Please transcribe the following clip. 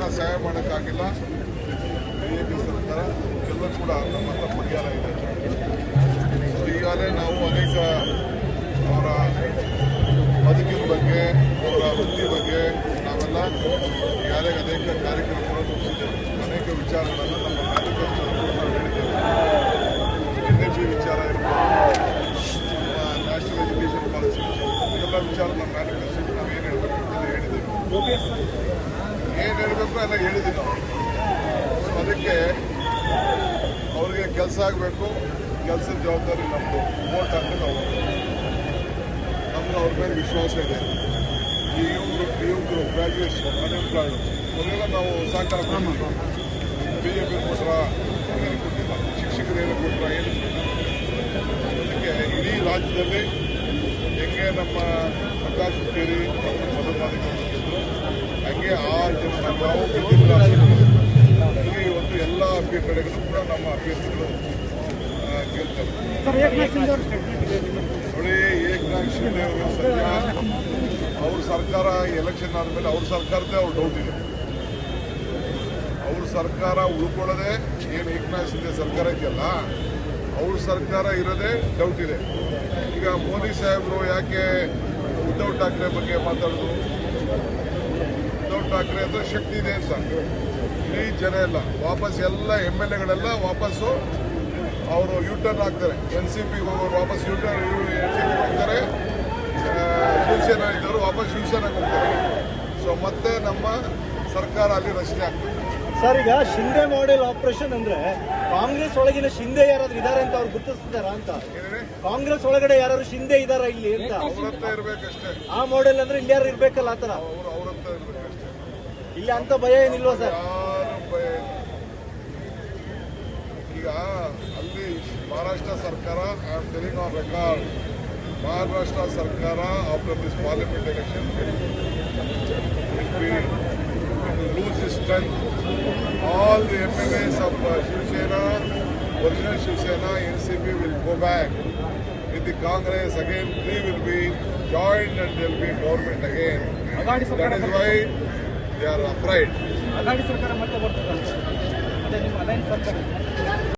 ಸರ್ಕಾರ ಸಹಾಯ ಮಾಡೋಕ್ಕಾಗಿಲ್ಲ ಬಿಜೆಪಿ ಸರ್ಕಾರ ಎಲ್ಲ ಕೂಡ ನಮ್ಮ ಹತ್ರ ಪರಿಹಾರ ಇದೆ. ಸೊ ಈಗಾಗಲೇ ನಾವು ಅನೇಕ ಅವರ ಬದುಕಿನ ಬಗ್ಗೆ, ಅವರ ವೃತ್ತಿ ಬಗ್ಗೆ ನಾವೆಲ್ಲ ಈಗಾಗಲೇ ಅನೇಕ ಕಾರ್ಯಕ್ರಮಗಳನ್ನು ರೂಪಿಸಿದ್ದೇವೆ ಅನೇಕ ವಿಚಾರಗಳನ್ನು ನಮ್ಮ ಕಾರ್ಯಕರ್ತರು ನಾವು ಹೇಳಿದ್ದೇವೆ ಎನ್ ಎಚ್ ವಿಚಾರ ಇರ್ಬೋದು ನ್ಯಾಷನಲ್ ಎಜುಕೇಷನ್ ಪಾಲಿಸಿ ಎಲ್ಲ ವಿಚಾರ ನಮ್ಮ ಕಾರ್ಯಕರ್ತರು ನಾವು ಏನು ಹೇಳಬೇಕು ಅಂತ ಹೇಳಿದ್ದೇವೆ. ಏನು ಹೇಳಬೇಕು ಎಲ್ಲ ಹೇಳಿದ್ದೀವಿ ನಾವು. ಅದಕ್ಕೆ ಅವ್ರಿಗೆ ಕೆಲಸ ಆಗಬೇಕು, ಕೆಲಸದ ಜವಾಬ್ದಾರಿ ನಮ್ಮದು ವೋಟ್ ಹಾಕಿ ನಾವು ನಮ್ಗೆ ಅವ್ರ ಮೇಲೆ ವಿಶ್ವಾಸ ಇದೆ. ಈ ಯುವಕರು ಯುವಕರು ಗ್ರಾಜ್ಯುಯೇಟ್ಸ್ ಅನ್ಎಂಪ್ಲಾಯ್ಡ್ ಅವರೆಲ್ಲ ನಾವು ಸಹಕಾರ ಕೊಡ್ತೀವಿ. ಬಿ ಜೆ ಪಿ ಕೊಟ್ರ ಏನು ಕೊಟ್ಟಿಲ್ಲ. ಶಿಕ್ಷಕರು ಏನು ಏನು ಅದಕ್ಕೆ ಇಡೀ ರಾಜ್ಯದಲ್ಲಿ ಹೆಂಗೆ ನಮ್ಮ ಪ್ರಕಾಶ್ ಹುಕ್ಕೇರಿ ಮತ್ತು ಮಧುಮಾದಿಗಳು ಹಂಗೆ ಆ ನಾವು ಇವತ್ತು ಎಲ್ಲ ಅಭ್ಯರ್ಥಿಗಳಿಗೂ ಕೂಡ ನಮ್ಮ ಅಭ್ಯರ್ಥಿಗಳು ಗೆಲ್ತಾರೆ ನೋಡಿ ಏಕನಾಥ್ ಶಿಂದೆ ಅವರು ಸದ್ಯ ಅವ್ರ ಸರ್ಕಾರ ಎಲೆಕ್ಷನ್ ಆದಮೇಲೆ ಅವ್ರ ಸರ್ಕಾರದೇ ಅವ್ರ ಡೌಟ್ ಇದೆ. ಅವ್ರ ಸರ್ಕಾರ ಉಳ್ಕೊಳ್ಳೋದೇ ಏನು ಏಕನಾಥ್ ಶಿಂದೆ ಸರ್ಕಾರ ಇದೆಯಲ್ಲ ಅವ್ರ ಸರ್ಕಾರ ಇರೋದೇ ಡೌಟ್ ಇದೆ. ಈಗ ಮೋದಿ ಸಾಹೇಬರು ಯಾಕೆ ಉದ್ಧವ್ ಠಾಕ್ರೆ ಬಗ್ಗೆ ಮಾತಾಡೋದು ಠಾಕ್ರೆ ಅಂದ್ರೆ ಶಕ್ತಿ ಇದೆ ಅಂತ. ಇಡೀ ಜನ ಎಲ್ಲ ವಾಪಸ್ ಎಲ್ಲ ಎಂ ಎಲ್ ಎಗಳೆಲ್ಲ ವಾಪಸ್ಸು ಅವರು ಯು ಟರ್ನ್ ಆಗ್ತಾರೆ ಎನ್ ಸಿ ಪಿ ಹೋಗೋರು ವಾಪಸ್ ಯೂಟರ್ ಟರ್ನ್ ಎನ್ ಸಿ ಪಿ ಹೋಗ್ತಾರೆ. ಶಿವಸೇನಾ ಇದ್ದವರು ವಾಪಸ್ ಶಿವಸೇನಾಗೆ ಹೋಗ್ತಾರೆ. ಸೊ ಮತ್ತೆ ನಮ್ಮ ಸರ್ಕಾರ ಅಲ್ಲಿ ರಚನೆ ಆಗ್ತದೆ. ಸರ್ ಈಗ ಶಿಂದೆ ಮಾಡೆಲ್ ಆಪರೇಷನ್ ಅಂದ್ರೆ ಕಾಂಗ್ರೆಸ್ ಒಳಗಿನ ಶಿಂದೆ ಯಾರಾದ್ರೂ ಇದಾರೆ ಅಂತ ಅವ್ರು ಗುರುತಿಸ್ತಾರ ಅಂತ? ಕಾಂಗ್ರೆಸ್ ಒಳಗಡೆ ಯಾರು ಶಿಂದೆ ಇದಾರ ಇಲ್ಲಿ ಅಂತ? ಹತ್ರ ಇರ್ಬೇಕಷ್ಟೇ. ಆ ಮಾಡೆಲ್ ಅಂದ್ರೆ ಇಲ್ಲಿ ಯಾರು ಇರ್ಬೇಕಲ್ಲ ಆತರ ಇಲ್ಲಿ ಅಂತ ಭಯ ಏನಿಲ್ವಾ ಸರ್ ಯಾರು ಭಯ ಇಲ್ಲ. ಈಗ ಅಲ್ಲಿ ಮಹಾರಾಷ್ಟ್ರ ಸರ್ಕಾರ I am telling on record Maharashtra ಸರ್ಕಾರ after this parliament election lose is strength all the M L S of Shiv Sena original Shiv Sena N C P will go back with the Congress again three will be joint and will be government again Aghadi ಸರ್ಕಾರ that is why they are afraid ಸರ್ಕಾರ ಮತ್ತೆ ಬರ್ತದೆ. ನಿಮ್ಮ Allianz ಸರ್ಕಾರ.